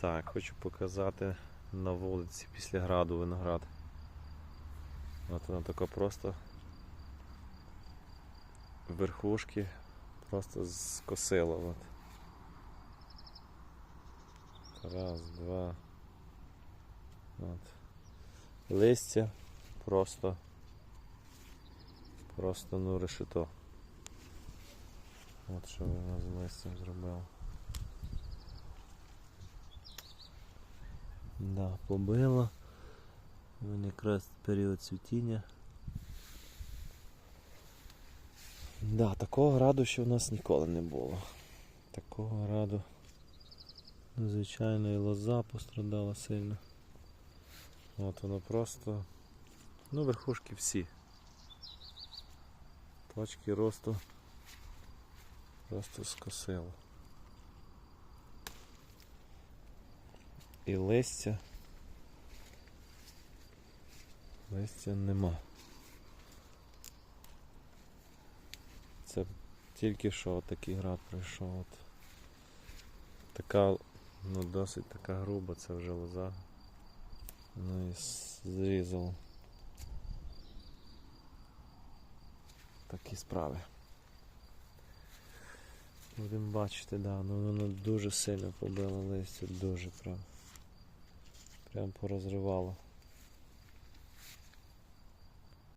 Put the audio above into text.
Так, хочу показати на вулиці після граду виноград. От вона така просто верхушки просто скосила. От. Раз, два. От. Листя просто просто ну решето. От що вона з листям зробила. Да, побила. Він якраз період цвітіння. Да, такого раду ще в нас ніколи не було. Такого раду. Звичайно, і лоза пострадала сильно. От воно просто. Ну, верхушки всі. Точки росту просто скосило. І листя. Листя нема. Це тільки що такий град прийшов. От. Така, ну досить така груба, це вже лоза. Ну і зрізало. Такі справи. Будемо бачити, да, ну воно дуже сильно побило листя, дуже прям. Прям порозривало.